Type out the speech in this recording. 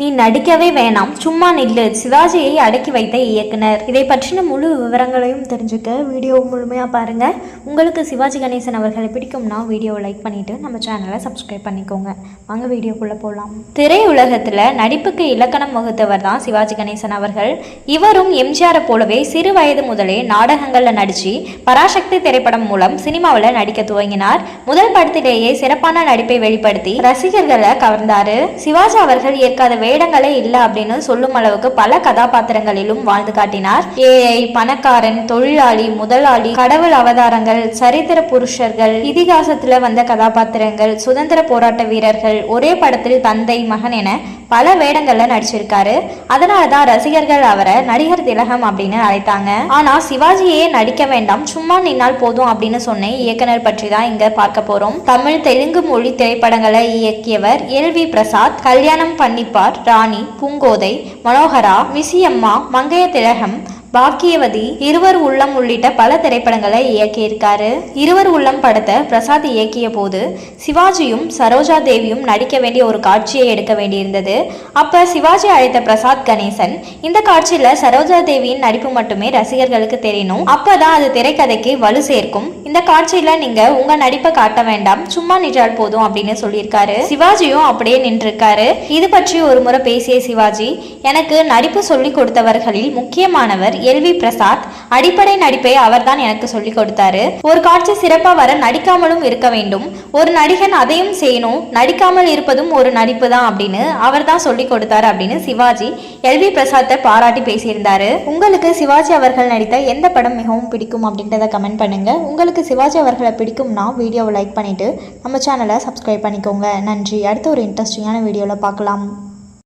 நீ நடிக்கவே வேணாம். சும்மா நில்லு. சிவாஜியை அடக்கி வைத்த இயக்குனர். இதை பற்றின முழு விவரங்களையும் தெரிஞ்சுக்க வீடியோ முழுமையாக பாருங்க. உங்களுக்கு சிவாஜி கணேசன் அவர்களை பிடிக்கும்னா வீடியோவை லைக் பண்ணிட்டு நம்ம சேனலை சப்ஸ்கிரைப் பண்ணிக்கோங்க. வாங்க வீடியோக்குள்ள போகலாம் திரையுலகத்தில் நடிப்புக்கு இலக்கணம் வகுத்தவர் தான் சிவாஜி கணேசன் அவர்கள். இவரும் எம்ஜிஆரை போலவே சிறு வயது முதலே நாடகங்களில் நடிச்சு பராசக்தி திரைப்படம் மூலம் சினிமாவில் நடிக்க துவங்கினார். முதல் படத்திலேயே சிறப்பான நடிப்பை வெளிப்படுத்தி ரசிகர்களை கவர்ந்தாரு. சிவாஜி அவர்கள் ஏற்காத வேடங்களே இல்லை அப்படின்னு சொல்லும் அளவுக்கு பல கதாபாத்திரங்களிலும் வாழ்ந்து காட்டினார். ஏழை பணக்காரன் தொழிலாளி முதலாளி கடவுள் அவதாரங்கள் சரித்திர புருஷர்கள் இதிகாசத்துல வந்த கதாபாத்திரங்கள் சுதந்திர போராட்ட வீரர்கள் ஒரே படத்தில் தந்தை மகன் என பல வேடங்கள்ல நடிச்சிருக்காரு. அதனால தான் ரசிகர்கள் அவரை நடிகர் திலகம் அப்படின்னு அழைத்தாங்க. ஆனா சிவாஜியே நடிக்க வேண்டாம் சும்மா நின்னால் போதும் அப்படின்னு சொன்ன இயக்குனர் பற்றி தான் இங்க பார்க்க போறோம். தமிழ் தெலுங்கு மொழி திரைப்படங்களை இயக்கியவர் எல் வி பிரசாத் கல்யாணம் பண்ணிப்பார் ராணி பூங்கோதை மனோகரா விசியம்மா மங்கைய திலகம் பாக்கியவதி இருவர் உள்ளம் உள்ளிட்ட பல திரைப்படங்களை இயக்கியிருக்காரு. இருவர் உள்ளம் படத்தை பிரசாத் இயக்கிய போது சிவாஜியும் சரோஜா தேவியும் நடிக்க வேண்டிய ஒரு காட்சியை எடுக்க வேண்டியிருந்தது. அப்ப சிவாஜி அழைத்த பிரசாத் கணேசன் இந்த காட்சியில சரோஜா தேவியின் நடிப்பு மட்டுமே ரசிகர்களுக்கு தெரியணும். அப்பதான் அது திரைக்கதைக்கு வலு சேர்க்கும். இந்த காட்சியில நீங்க உங்க நடிப்பை காட்ட வேண்டாம். சும்மா நின்றால் போதும் அப்படின்னு சொல்லியிருக்காரு. சிவாஜியும் அப்படியே நின்றிருக்காரு. இது பற்றி ஒரு முறை பேசிய சிவாஜி எனக்கு நடிப்பு சொல்லிக் கொடுத்தவர்களில் முக்கியமானவர் எல் வி பிரசாத் அடிப்படை நடிப்பை அவர்தான் எனக்கு சொல்லிக் கொடுத்தாரு. ஒரு காட்சி சிறப்பா வர நடிக்காமலும் இருக்க வேண்டும். ஒரு நடிகன் அதையும் செய்யணும் நடிக்காமல் இருப்பதும் ஒரு நடிப்பு தான் அப்படின்னு அவர் தான் சொல்லி கொடுத்தாரு அப்படின்னு சிவாஜி எல் வி பிரசாத்தை பாராட்டி பேசியிருந்தாரு. உங்களுக்கு சிவாஜி அவர்கள் நடித்த எந்த படம் மிகவும் பிடிக்கும் அப்படின்றத கமெண்ட் பண்ணுங்க. உங்களுக்கு சிவாஜி அவர்களை பிடிக்கும்னா வீடியோவை லைக் பண்ணிட்டு நம்ம சேனலை சப்ஸ்கிரைப் பண்ணிக்கோங்க. நன்றி. அடுத்த ஒரு இன்ட்ரெஸ்டிங்கான வீடியோவில் பார்க்கலாம்.